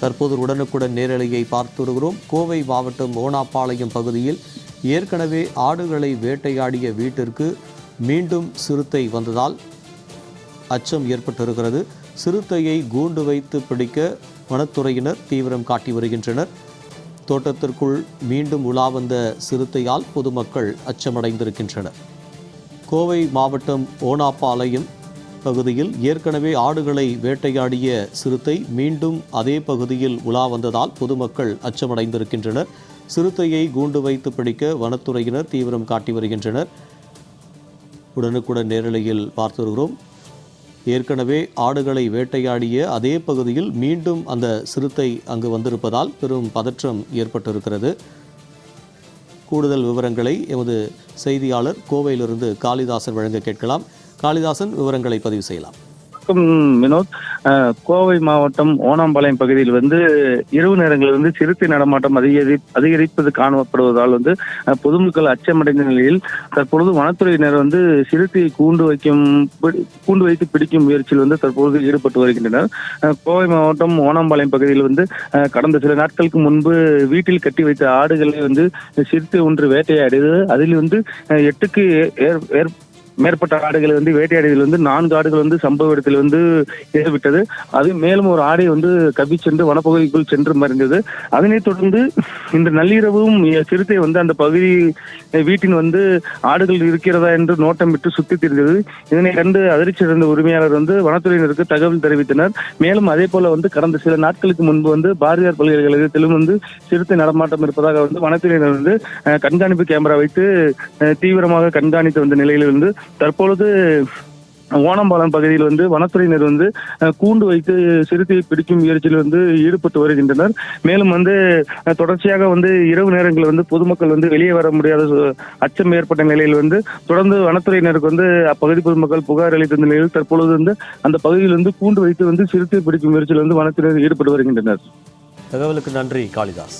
தற்போது உடனுக்குடன் நேரலையை பார்த்து வருகிறோம். கோவை மாவட்டம் ஓனாப்பாளையம் பகுதியில் ஏற்கனவே ஆடுகளை வேட்டையாடிய வீட்டிற்கு மீண்டும் சிறுத்தை வந்ததால் அச்சம் ஏற்பட்டிருக்கிறது. சிறுத்தையை கூண்டு வைத்து பிடிக்க வனத்துறையினர் தீவிரம் காட்டி வருகின்றனர். தோட்டத்திற்குள் மீண்டும் உலா வந்த சிறுத்தையால் பொதுமக்கள் அச்சமடைந்திருக்கின்றனர். கோவை மாவட்டம் ஓனாப்பாளையம் பகுதியில் ஏற்கனவே ஆடுகளை வேட்டையாடிய சிறுத்தை மீண்டும் அதே பகுதியில் உலா வந்ததால் பொதுமக்கள் அச்சமடைந்திருக்கின்றனர். சிறுத்தையை கூண்டு வைத்து பிடிக்க வனத்துறையினர் தீவிரம் காட்டி வருகின்றனர். உடனுக்குடன் நேரலையில் பார்த்து வருகிறோம் ஏற்கனவே ஆடுகளை வேட்டையாடிய அதே பகுதியில் மீண்டும் அந்த சிறுத்தை அங்கு வந்திருப்பதால் பெரும் பதற்றம் ஏற்பட்டிருக்கிறது. கூடுதல் விவரங்களை எமது செய்தியாளர் கோவையிலிருந்து காளிதாசன் வழங்க கேட்கலாம். காளிதாசன் விவரங்களை பதிவு செய்யலாம். வணக்கம் வினோத். கோவை மாவட்டம் ஓணாம்பாளையம் பகுதியில் வந்து இரவு நேரங்களில் வந்து சிறுத்தை நடமாட்டம் அதிகரி அதிகரிப்பது காணப்படுவதால் வந்து பொதுமக்கள் அச்சமடைந்த நிலையில் தற்பொழுது வனத்துறையினர் வந்து சிறுத்தையை கூண்டு வைக்கும் பிடி- கூண்டு வைத்து பிடிக்கும் முயற்சியில் வந்து தற்பொழுது ஈடுபட்டு வருகின்றனர். கோவை மாவட்டம் ஓணாம்பாளையம் பகுதியில் வந்து கடந்த சில நாட்களுக்கு முன்பு வீட்டில் கட்டி வைத்த ஆடுகளை வந்து சிறுத்தை ஒன்று வேட்டையாடியது. அதில் வந்து எட்டுக்கு ஏ- மேற்பட்ட ஆடுகளை வந்து வேட்டையாடியதில் வந்து நான்கு ஆடுகள் வந்து சம்பவ இடத்தில் வந்து ஏறிவிட்டது அது மேலும் ஒரு ஆடை வந்து கவி சென்று வனப்பகுதிக்குள் சென்று மறைந்தது. அதனைத் தொடர்ந்து இந்த நள்ளிரவும் சிறுத்தை வந்து அந்த பகுதி வீட்டின் வந்து ஆடுகள் இருக்கிறதா என்று நோட்டம் விட்டு சுத்தி திரிந்தது. இதனை கண்டு அதிர்ச்சி அடைந்த உரிமையாளர் வந்து வனத்துறையினருக்கு தகவல் தெரிவித்தனர். மேலும் அதே போல வந்து கடந்த சில நாட்களுக்கு முன்பு வந்து பாரதியார் பல்கலைக்கழகத்திலும் வந்து சிறுத்தை நடமாட்டம் இருப்பதாக வந்து வனத்துறையினர் வந்து கண்காணிப்பு கேமரா வைத்து தீவிரமாக கண்காணித்து வந்த நிலையில் வந்து தற்பொழுது ஓணம்பாலம் பகுதியில் வந்து வனத்துறையினர் வந்து கூண்டு வைத்து சிறுத்தையை பிடிக்கும் முயற்சியில் வந்து ஈடுபட்டு வருகின்றனர். மேலும் வந்து தொடர்ச்சியாக வந்து இரவு நேரங்களில் வந்து பொதுமக்கள் வந்து வெளியே வர முடியாத அச்சம் ஏற்பட்ட நிலையில் வந்து தொடர்ந்து வனத்துறையினருக்கு வந்து அப்பகுதி பொதுமக்கள் புகார் அளித்த நிலையில் தற்பொழுது வந்து அந்த பகுதியில் வந்து கூண்டு வைத்து வந்து சிறுத்தை பிடிக்கும் முயற்சியில் வந்து வனத்துறையினர் ஈடுபட்டு வருகின்றனர். தகவலுக்கு நன்றி காளிதாஸ்.